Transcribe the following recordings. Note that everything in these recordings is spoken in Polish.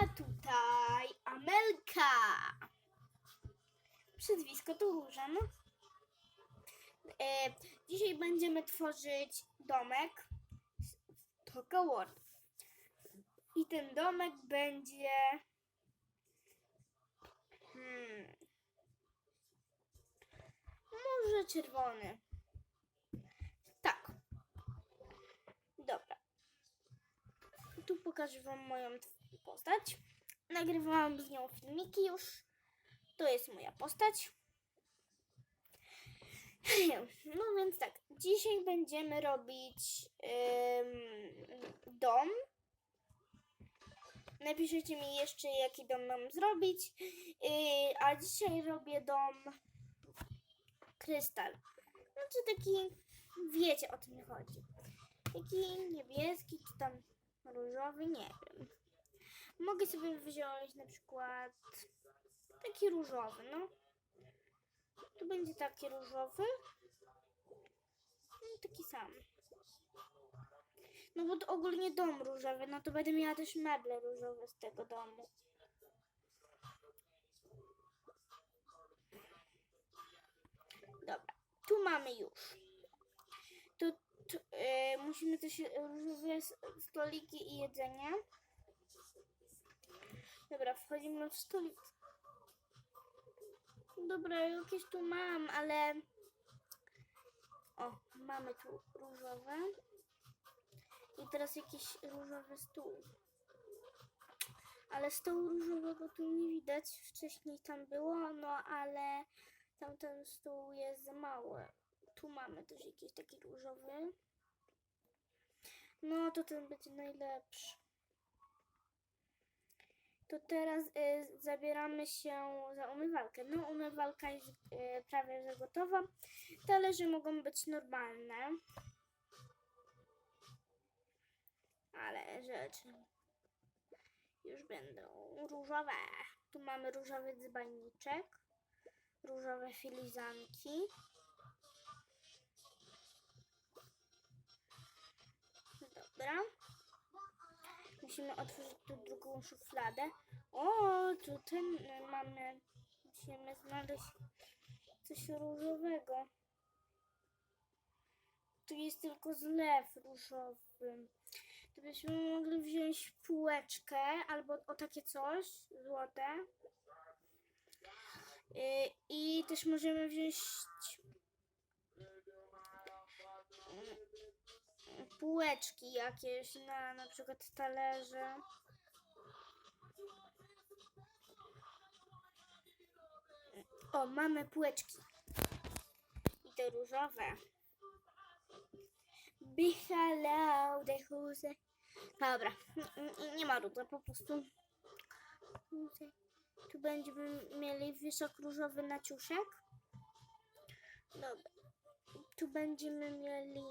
Tutaj Amelka. Przezwisko to Róża. E, dzisiaj będziemy tworzyć domek z Toka World. I ten domek będzie... Hmm, może czerwony. Tak. Dobra. Tu pokażę Wam moją postać. Nagrywałam z nią filmiki już. To jest moja postać. No więc tak, dzisiaj będziemy robić dom. Napiszecie mi jeszcze, jaki dom mam zrobić. Yy, a dzisiaj robię dom krystal. Znaczy taki, wiecie o mi chodzi. Taki niebieski, czy tam różowy, nie wiem. Mogę sobie wziąć na przykład taki różowy, no. Tu będzie taki różowy. No, taki sam. No bo to ogólnie dom różowy, no to będę miała też meble różowe z tego domu. Dobra, tu mamy już. Tu, tu e, musimy też różowe stoliki i jedzenie. Dobra, wchodzimy w stolik. Dobra, jakieś tu mam, ale... O, mamy tu różowe. I teraz jakiś różowy stół. Ale stołu różowego tu nie widać. Wcześniej tam było, no ale tamten stół jest za mały. Tu mamy też jakiś taki różowy. No to ten będzie najlepszy. To teraz y, zabieramy się za umywalkę. No umywalka jest y, prawie że gotowa. Talerze mogą być normalne. Ale rzeczy już będą różowe. Tu mamy różowy dzbaniczek, różowe filizanki. Dobra. Musimy otworzyć tu drugą szufladę. O, tu ten y, mamy. Musimy znaleźć coś różowego. Tu jest tylko zlew różowy. To byśmy mogli wziąć półeczkę albo o takie coś złote. Y, I też możemy wziąć półeczki jakieś na na przykład talerze. O, mamy półeczki. I te różowe. Hello, the who's Dobra, nie ma ruda, po prostu. Tu będziemy mieli wysok różowy naciuszek. Dobra. Tu będziemy mieli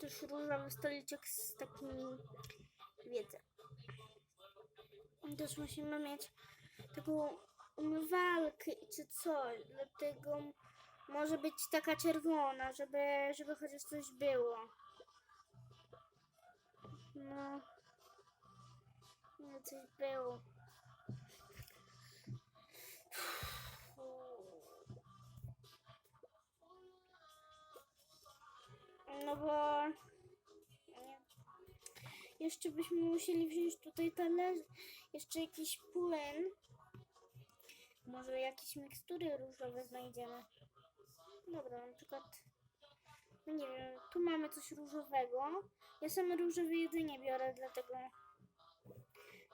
też różowy stoliczek z takimi, wiecie. Też musimy mieć taką umywalkę czy coś, dlatego może być taka czerwona, żeby, żeby chociaż coś było. No. No coś było. No bo... Jeszcze byśmy musieli wziąć tutaj talerz, jeszcze jakiś płyn. Może jakieś mikstury różowe znajdziemy. Dobra, na przykład... No nie wiem, tu mamy coś różowego. Ja same różowe jedzenie biorę, dlatego...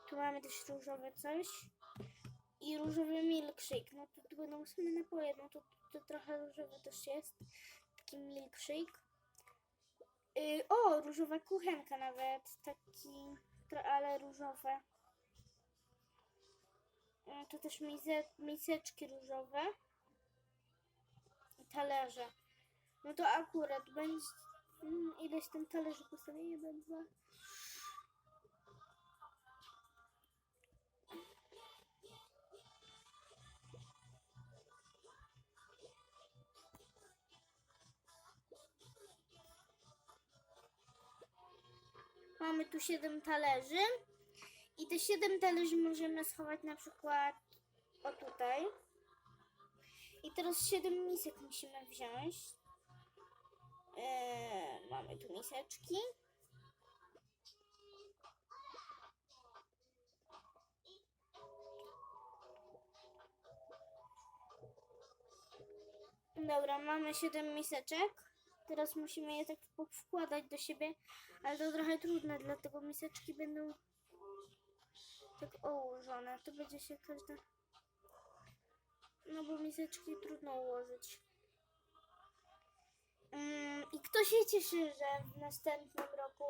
Tu mamy też różowe coś. I różowy milkshake. No to tu będą same napoje, no to, to trochę różowy też jest. Taki milkshake. Yy, o, różowa kuchenka nawet. Taki, ale różowe. Yy, to też miseczki różowe. Talerze. No to akurat będzie... Mm, ileś ten talerzy postawię? Jeden, dwa... Mamy tu siedem talerzy. I te 7 talerzy możemy schować na przykład o tutaj. I teraz 7 misek musimy wziąć. Eee, mamy tu miseczki. Dobra, mamy 7 miseczek. Teraz musimy je tak wkładać do siebie, ale to trochę trudne, dlatego miseczki będą tak ułożone. To będzie się każda. No bo miseczki trudno ułożyć. Mm, I kto się cieszy, że w następnym roku,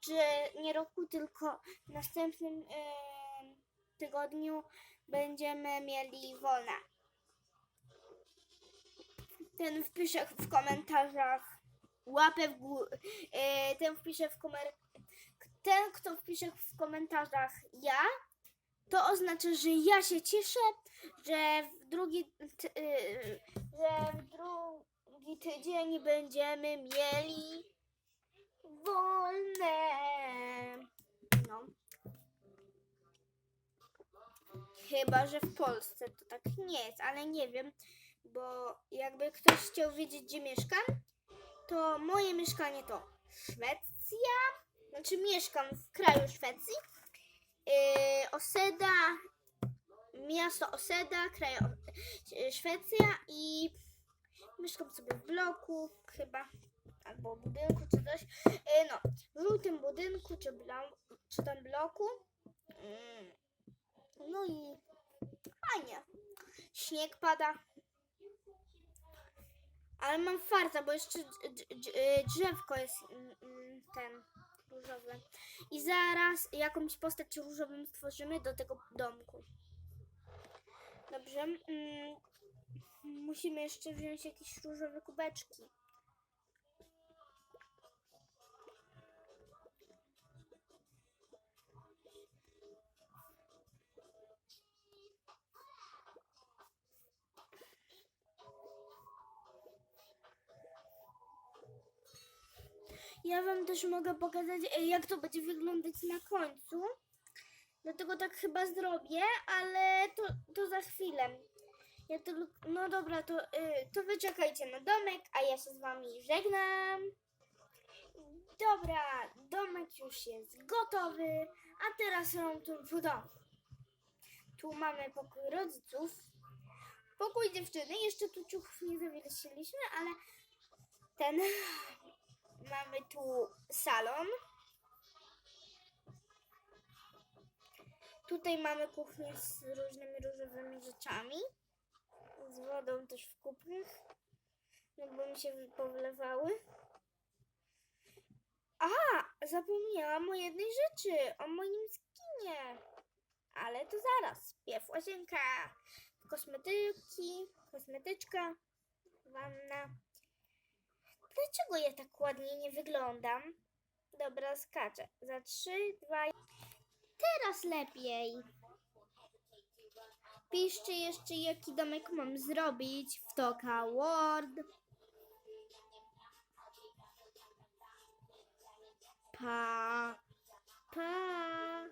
czy nie roku, tylko w następnym em, tygodniu będziemy mieli wolne? Ten wpisze w komentarzach łapę w górę. Ten wpisze w komer... Ten, kto wpisze w komentarzach ja, to oznacza, że ja się cieszę, że w drugi, ty, y, że w drugi tydzień będziemy mieli wolne. No. Chyba, że w Polsce to tak nie jest, ale nie wiem, bo jakby ktoś chciał wiedzieć, gdzie mieszkam, to moje mieszkanie to Szwecja, znaczy mieszkam w kraju Szwecji, yy, Oseda, miasto Oseda, kraj yy, Szwecja i mieszkam sobie w bloku chyba, albo budynku czy coś, yy, no, w żółtym budynku czy, blau, czy tam bloku, Mm. no i fajnie, śnieg pada. Ale mam farta, bo jeszcze dż- drzewko jest mm, mm, ten różowy. I zaraz jakąś postać różową stworzymy do tego domku. Dobrze. Mm, musimy jeszcze wziąć jakieś różowe kubeczki. Ja wam też mogę pokazać, e, jak to będzie wyglądać na końcu. Dlatego tak chyba zrobię, ale to, to za chwilę. Ja to, no dobra, to, y, to wyczekajcie na domek, a ja się z wami żegnam. Dobra, domek już jest gotowy, a teraz tu w domu. Tu mamy pokój rodziców, pokój dziewczyny, jeszcze tu ciuchów nie zawiesiliśmy, ale ten Mamy tu salon. Tutaj mamy kuchnię z różnymi różowymi rzeczami. Z wodą też w kubkach. No bo mi się powlewały. A, zapomniałam o jednej rzeczy. O moim skinie. Ale to zaraz. Pierw łazienka, kosmetyki, kosmetyczka, wanna. Dlaczego ja tak ładnie nie wyglądam? Dobra, skaczę. Za trzy, dwa. Teraz lepiej. Piszcie jeszcze, jaki domek mam zrobić w Toka Word. Pa. Pa.